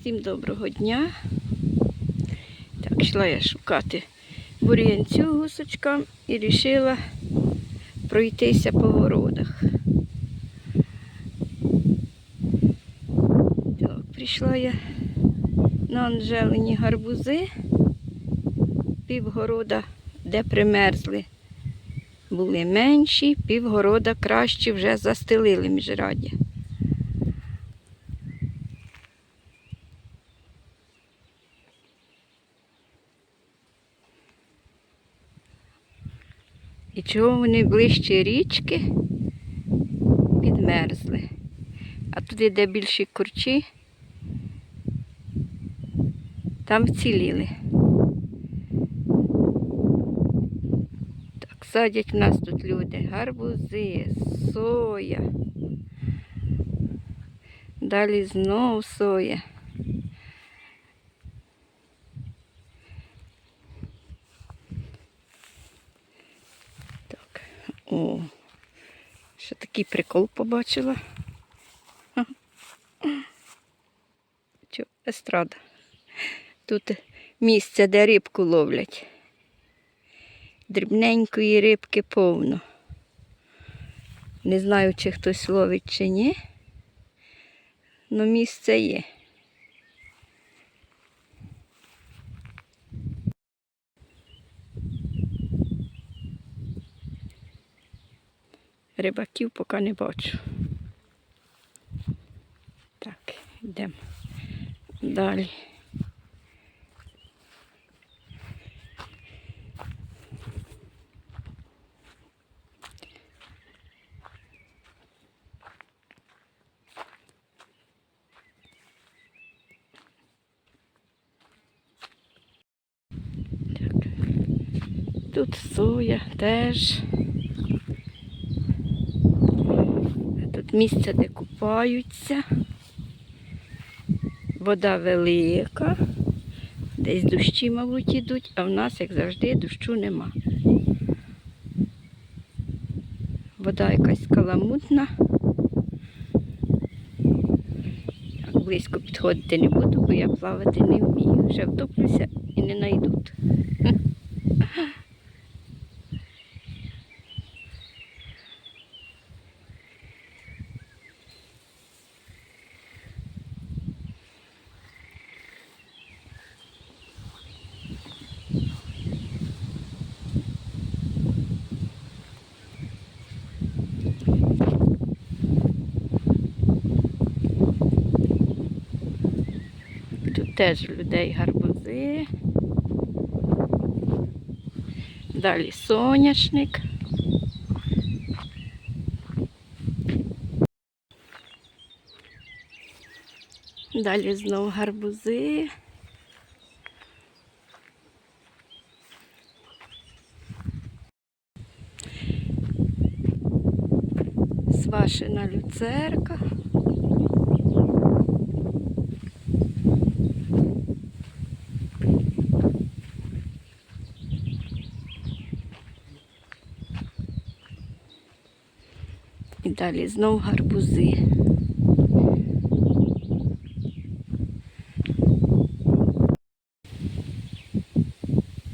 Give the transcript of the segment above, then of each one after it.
Всім доброго дня. Так, йшла я шукати бур'янцю гусочкам і вирішила пройтися по городах. Так, прийшла я на Анжелині гарбузи, півгорода, де примерзли. Були менші, півгорода кращі вже застелили міжраді. І чого вони ближче річки підмерзли. А туди, де більші курчі, там вціліли. Так, садять в нас тут люди гарбузи, соя. Далі знов соя. Так, о, ще такий прикол побачила. Естрада. Тут місце, де рибку ловлять. Дрібненької рибки повно. Не знаю, чи хтось ловить чи ні. але місце є. Рибаків поки не бачу. Так, йдемо далі. Тут соя теж. Тут місце, де купаються. Вода велика. Десь дощі, мабуть, ідуть, а в нас, як завжди, дощу нема. Вода якась каламутна. Так близько підходити не буду, бо я плавати не вмію. Ще втоплюся і не знайдуть. Тут теж у людей гарбузи. Далі соняшник. Далі знову гарбузи. Свашена люцерка. І далі знов гарбузи.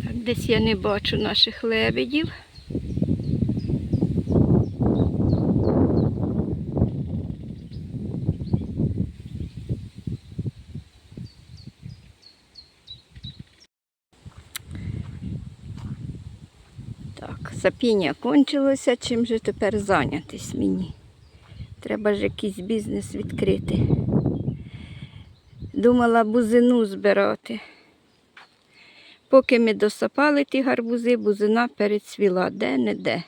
Так, десь я не бачу наших лебедів. Так, сапіння кончилося, чим же тепер зайнятись мені? Треба ж якийсь бізнес відкрити. Думала бузину збирати. Поки ми досапали ті гарбузи, бузина перецвіла де-не-де.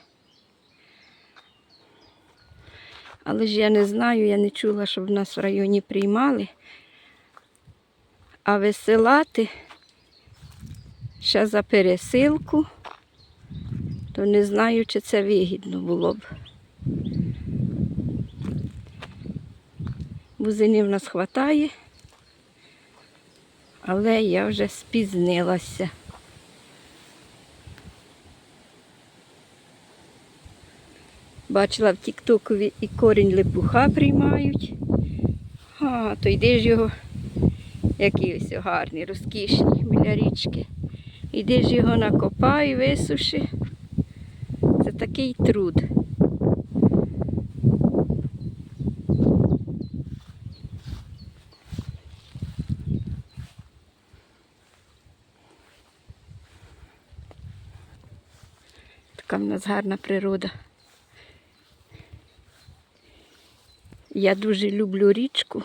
Але ж я не знаю, я не чула, щоб в нас в районі приймали. А висилати ще за пересилку, то не знаю, чи це вигідно було б. Бузини в нас вистачає, але я вже спізнилася. Бачила в Тіктокові і корінь липуха приймають. А, то йди ж його Які ось гарні, розкішні біля річки. Іди ж його накопай, висуши. Такий труд. Така в нас гарна природа. Я дуже люблю річку,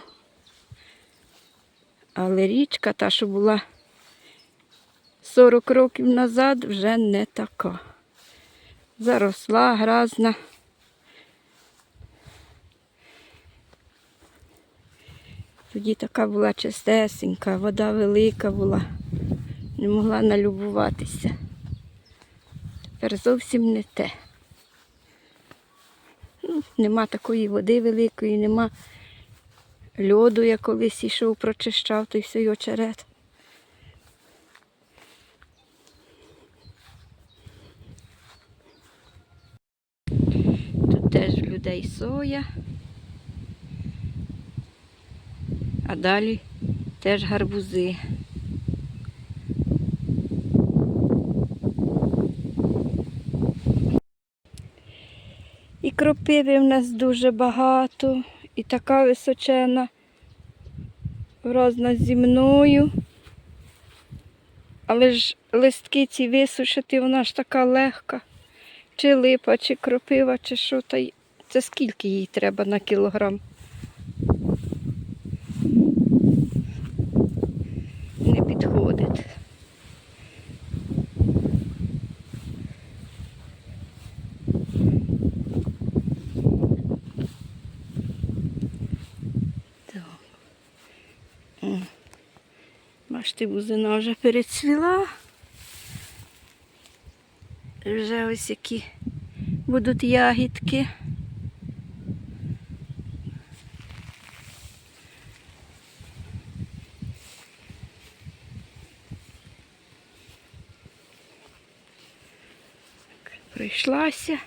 але річка та, що була 40 років назад, вже не така. Заросла, гразна. Тоді така була чистесенька, вода велика була, не могла налюбуватися. Тепер зовсім не те. Ну, нема такої води великої, нема льоду, я колись йшов, прочищав той все очерет. Тут в людей соя. А далі теж гарбузи. І кропиви в нас дуже багато, і така височена, разна зі мною. Але ж листки ці висушити, вона ж така легка. Чи липа, чи кропива, чи що та й- Це скільки їй треба на кілограм? Не підходить. Так. Бачите, бузина вже перецвіла. Вже ось які будуть ягідки. Так, Пройшлася.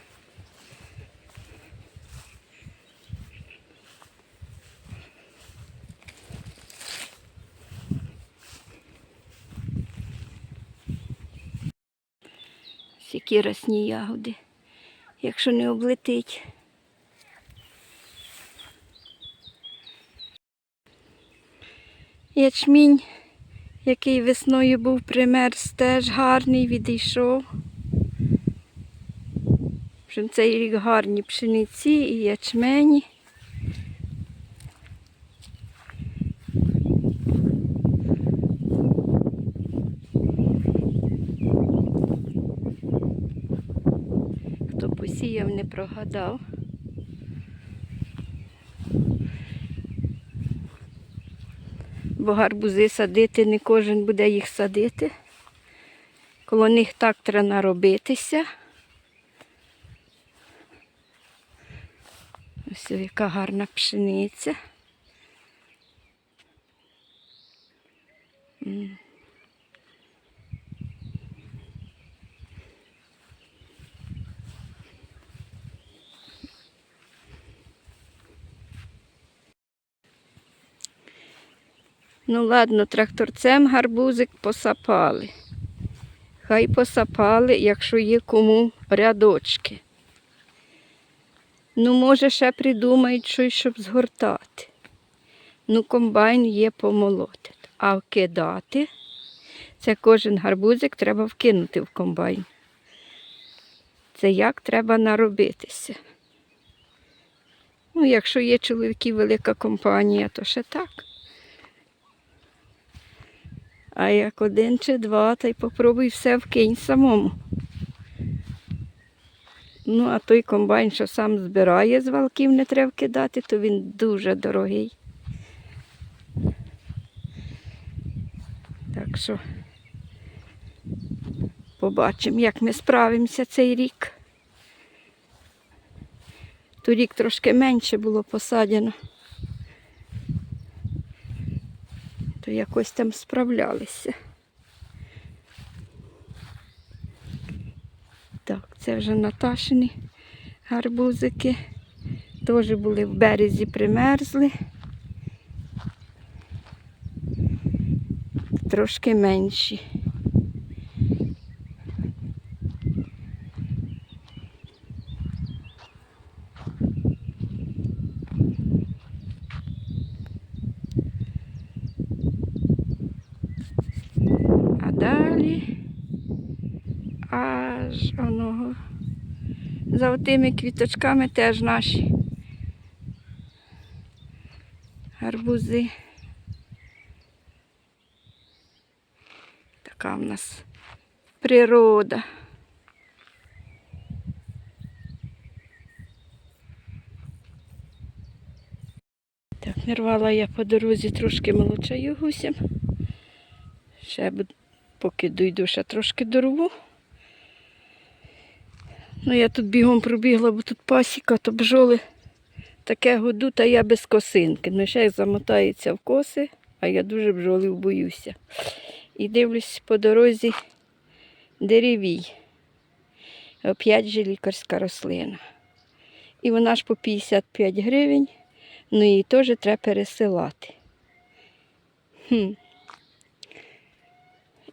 Які росні ягоди, якщо не облетить. Ячмінь, який весною був примерз, теж гарний, відійшов. Що цей рік гарні пшениці і ячмені. Хто посіяв, не прогадав. Бо гарбузи садити, не кожен буде їх садити. Коло них так треба наробитися. Ось яка гарна пшениця. Ну ладно, тракторцем гарбузик посапали. Хай посапали, якщо є кому рядочки. Ну, може, ще придумають щось, щоб згортати. Ну, комбайн є помолотити. А вкидати, це кожен гарбузик треба вкинути в комбайн. Це як треба наробитися. Ну, якщо є чоловіки велика компанія, то ще так. А як один чи два, та й попробуй все вкинь самому. Ну, а той комбайн, що сам збирає з валків, не треба кидати, то він дуже дорогий. Так що побачимо, як ми справимося цей рік. Торік трошки менше було посадено. То якось там справлялися. Так, це вже Наташині гарбузики. Теж були в березі примерзли. трошки менші. А далі аж оного за тими квіточками теж наші гарбузи. Така в нас природа. Так, нарвала я по дорозі трошки молочаю гусям. Ще поки дойду, ще трошки дорву. Ну, я тут бігом пробігла, бо тут пасіка, то бджоли таке году, та я без косинки. Ну, ще замотається в коси, а я дуже бджолів боюся. І дивлюсь по дорозі деревій. Оп'ять же лікарська рослина. І вона ж по 55 гривень, ну її теж треба пересилати. Хм.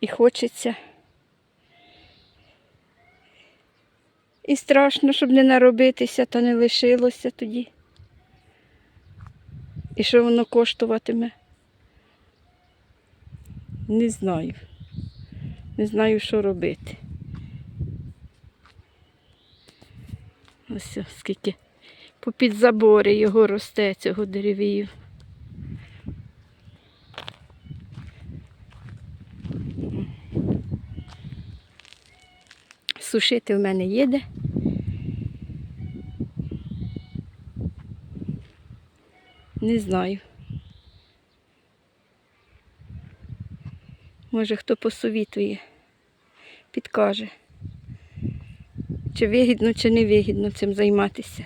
І хочеться. І страшно, щоб не наробитися, та не лишилося тоді. І що воно коштуватиме? Не знаю. Не знаю, що робити. Ось скільки попід забори його росте, цього деревію. Сушити в мене їде. Не знаю. Може хто посовітує, підкаже, чи вигідно, чи не вигідно цим займатися.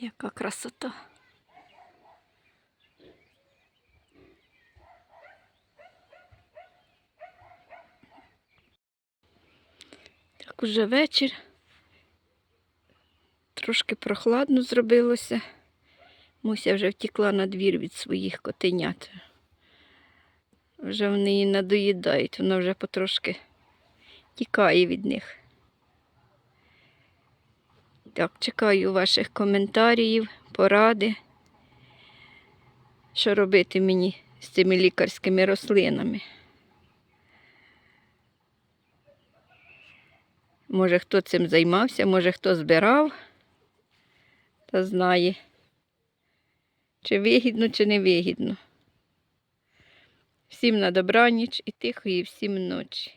Яка красота. Так уже вечір. Трошки прохладно зробилося. Муся вже втекла на двір від своїх котенят. Вже вони її надоїдають, вона вже потрошки тікає від них. Так, чекаю ваших коментарів, поради, що робити мені з цими лікарськими рослинами. Може, хто цим займався, може хто збирав, та знає, чи вигідно, чи не вигідно. Всім на добраніч і тихої всім ночі.